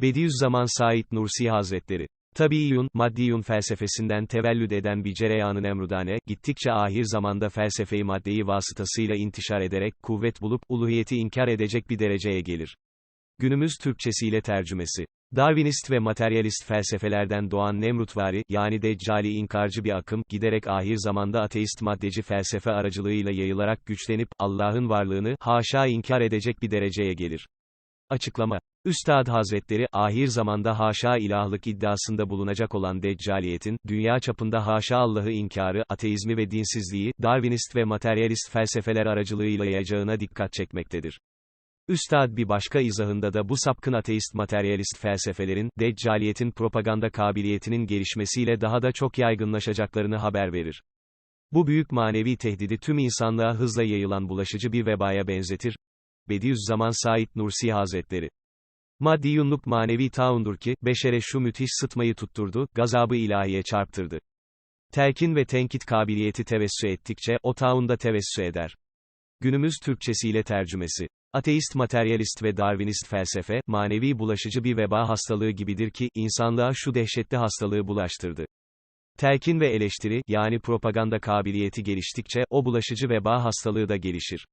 Bediüzzaman Said Nursi Hazretleri. Tabiiyun, maddiyun felsefesinden tevellüd eden bir cereyanın emrudane, gittikçe ahir zamanda felsefeyi maddeyi vasıtasıyla intişar ederek, kuvvet bulup, uluhiyeti inkar edecek bir dereceye gelir. Günümüz Türkçesiyle tercümesi. Darwinist ve materyalist felsefelerden doğan Nemrutvari, yani Deccali inkarcı bir akım, giderek ahir zamanda ateist maddeci felsefe aracılığıyla yayılarak güçlenip, Allah'ın varlığını, haşa inkar edecek bir dereceye gelir. Açıklama. Üstad Hazretleri, ahir zamanda haşa ilahlık iddiasında bulunacak olan Deccaliyetin, dünya çapında haşa Allah'ı inkarı, ateizmi ve dinsizliği, Darwinist ve materyalist felsefeler aracılığıyla yayacağına dikkat çekmektedir. Üstad bir başka izahında da bu sapkın ateist materyalist felsefelerin, Deccaliyetin propaganda kabiliyetinin gelişmesiyle daha da çok yaygınlaşacaklarını haber verir. Bu büyük manevi tehdidi tüm insanlığa hızla yayılan bulaşıcı bir vebaya benzetir. Bediüzzaman Said Nursi Hazretleri. Maddi yunluk manevi taundur ki, beşere şu müthiş sıtmayı tutturdu, gazabı ilahiye çarptırdı. Telkin ve tenkit kabiliyeti tevessü ettikçe, o taunda tevessü eder. Günümüz Türkçesiyle tercümesi. Ateist materyalist ve Darwinist felsefe, manevi bulaşıcı bir veba hastalığı gibidir ki, insanlığa şu dehşetli hastalığı bulaştırdı. Telkin ve eleştiri, yani propaganda kabiliyeti geliştikçe, o bulaşıcı veba hastalığı da gelişir.